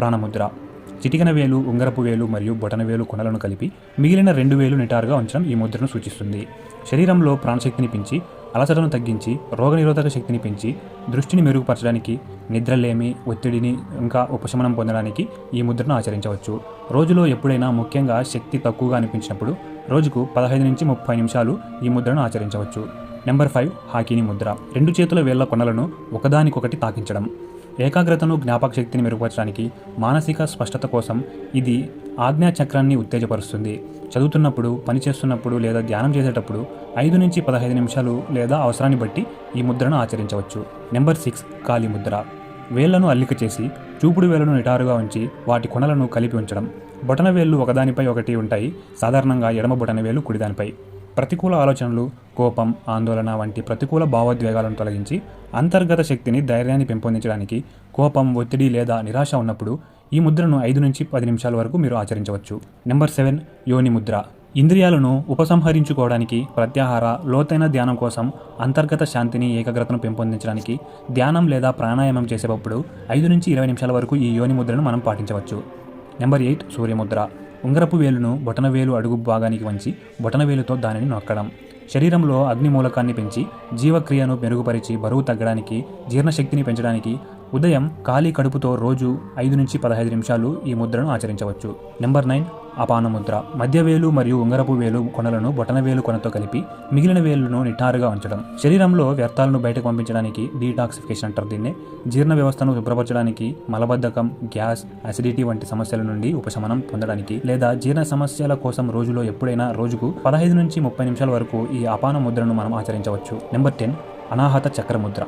ప్రాణముద్ర చిటికన వేలు ఉంగరపు వేలు మరియు బొటన వేలు కొనలను కలిపి మిగిలిన రెండు వేలు నిటారుగా ఉంచడం ఈ ముద్రను సూచిస్తుంది. శరీరంలో ప్రాణశక్తిని పెంచి అలసటను తగ్గించి రోగనిరోధక శక్తిని పెంచి దృష్టిని మెరుగుపరచడానికి నిద్రలేమి ఒత్తిడిని ఇంకా ఉపశమనం పొందడానికి ఈ ముద్రను ఆచరించవచ్చు. రోజులో ఎప్పుడైనా ముఖ్యంగా శక్తి తక్కువగా అనిపించినప్పుడు రోజుకు పదహైదు నుంచి ముప్పై నిమిషాలు ఈ ముద్రను ఆచరించవచ్చు. Number five హాకీని Mudra. రెండు చేతుల వేళ్ళ కొనలను ఒకదానికొకటి తాకించడం. ఏకాగ్రతను జ్ఞాపక శక్తిని మెరుగుపరచడానికి మానసిక స్పష్టత కోసం ఇది ఆజ్ఞా చక్రాన్ని ఉత్తేజపరుస్తుంది. చదువుతున్నప్పుడు పని చేస్తున్నప్పుడు లేదా ధ్యానం చేసేటప్పుడు ఐదు నుంచి పదహైదు నిమిషాలు లేదా అవసరాన్ని బట్టి ఈ ముద్రను ఆచరించవచ్చు. నెంబర్ సిక్స్ కాలి ముద్ర. వేళ్ళను అల్లిక చేసి చూపుడు వేళ్ళను నిటారుగా ఉంచి వాటి కొనలను కలిపి ఉంచడం. బొటన వేళ్ళు ఒకదానిపై ఒకటి ఉంటాయి. సాధారణంగా ఎడమ బొటన వేలు కుడిదానిపై. ప్రతికూల ఆలోచనలు కోపం ఆందోళన వంటి ప్రతికూల భావోద్వేగాలను తొలగించి అంతర్గత శక్తిని ధైర్యాన్ని పెంపొందించడానికి కోపం ఒత్తిడి లేదా నిరాశ ఉన్నప్పుడు ఈ ముద్రను ఐదు నుంచి పది నిమిషాల వరకు మీరు ఆచరించవచ్చు. నెంబర్ సెవెన్ యోని ముద్ర. ఇంద్రియాలను ఉపసంహరించుకోవడానికి ప్రత్యాహార లోతైన ధ్యానం కోసం అంతర్గత శాంతిని ఏకాగ్రతను పెంపొందించడానికి ధ్యానం లేదా ప్రాణాయామం చేసేటప్పుడు ఐదు నుంచి ఇరవై నిమిషాల వరకు ఈ యోని ముద్రను మనం పాటించవచ్చు. నెంబర్ ఎయిట్ సూర్యముద్ర. ఉంగరపు వేలును బొటనవేలు అడుగు భాగానికి వంచి బొటనవేలుతో దానిని నొక్కడం. శరీరంలో అగ్ని మూలకాన్ని పెంచి జీవక్రియను మెరుగుపరిచి బరువు తగ్గడానికి జీర్ణశక్తిని పెంచడానికి ఉదయం ఖాళీ కడుపుతో రోజు ఐదు నుంచి పదహైదు నిమిషాలు ఈ ముద్రను ఆచరించవచ్చు. నెంబర్ నైన్ అపాన ముద్ర మధ్య వేలు మరియు ఉంగరపు వేలు కొనలను బొటనవేలు కొనతో కలిపి మిగిలిన వేలును నిటారుగా ఉంచడం. శరీరంలో వ్యర్థాలను బయటకు పంపించడానికి డీటాక్సిఫికేషన్ అంటారు దీన్ని. జీర్ణ వ్యవస్థను శుభ్రపరచడానికి మలబద్ధకం గ్యాస్ అసిడిటీ వంటి సమస్యల నుండి ఉపశమనం పొందడానికి లేదా జీర్ణ సమస్యల కోసం రోజులో ఎప్పుడైనా రోజుకు పదహైదు నుంచి ముప్పై నిమిషాల వరకు ఈ అపాన ముద్రను మనం ఆచరించవచ్చు. నెంబర్ టెన్ అనాహత చక్ర ముద్ర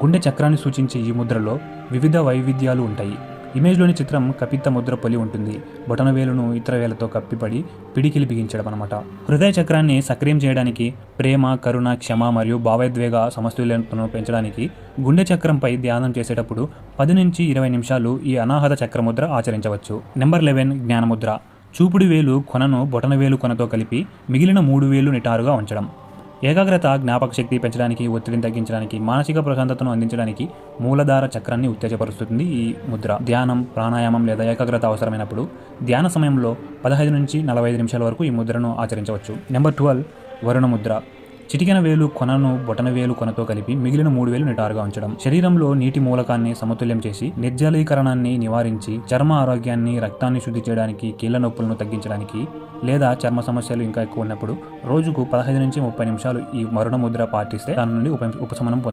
గుండె చక్రాన్ని సూచించే ఈ ముద్రలో వివిధ వైవిధ్యాలు ఉంటాయి. ఇమేజ్లోని చిత్రం కపిత్త ముద్ర పొలి ఉంటుంది. బొటన వేలును ఇతర వేలతో కప్పిపడి పిడికిలి బిగించడం అనమాట హృదయ చక్రాన్ని సక్రియం చేయడానికి ప్రేమ కరుణ క్షమ మరియు భావోద్వేగ సమస్యలను పెంచడానికి గుండె చక్రంపై ధ్యానం చేసేటప్పుడు పది నుంచి ఇరవై నిమిషాలు ఈ అనాహత చక్రముద్ర ఆచరించవచ్చు. Number eleven జ్ఞానముద్ర. చూపుడు వేలు కొనను బొటన వేలు కొనతో కలిపి మిగిలిన మూడు వేలు నిటారుగా ఉంచడం. ఏకాగ్రత జ్ఞాపక శక్తి పెంచడానికి ఒత్తిడిని తగ్గించడానికి మానసిక ప్రశాంతతను అందించడానికి మూలధార చక్రాన్ని ఉత్తేజపరుస్తుంది ఈ ముద్ర. ధ్యానం ప్రాణాయామం లేదా ఏకాగ్రత అవసరమైనప్పుడు ధ్యాన సమయంలో పదహైదు నుంచి నలభై ఐదు నిమిషాల వరకు ఈ ముద్రను ఆచరించవచ్చు. Number twelve Varuna Mudra. చిటికెన వేలు కొనను బొటన వేలు కొనతో కలిపి మిగిలిన మూడు వేలు నిటారుగా ఉంచడం. శరీరంలో నీటి మూలకాన్ని సమతుల్యం చేసి నిర్జలీకరణాన్ని నివారించి చర్మ ఆరోగ్యాన్ని రక్తాన్ని శుద్ధి చేయడానికి కీళ్ళ నొప్పులను తగ్గించడానికి లేదా చర్మ సమస్యలు ఇంకా ఎక్కువ ఉన్నప్పుడు రోజుకు పదహైదు నుంచి ముప్పై నిమిషాలు ఈ మరణ ముద్ర పాటిస్తే దాని నుండి ఉప ఉపశమనం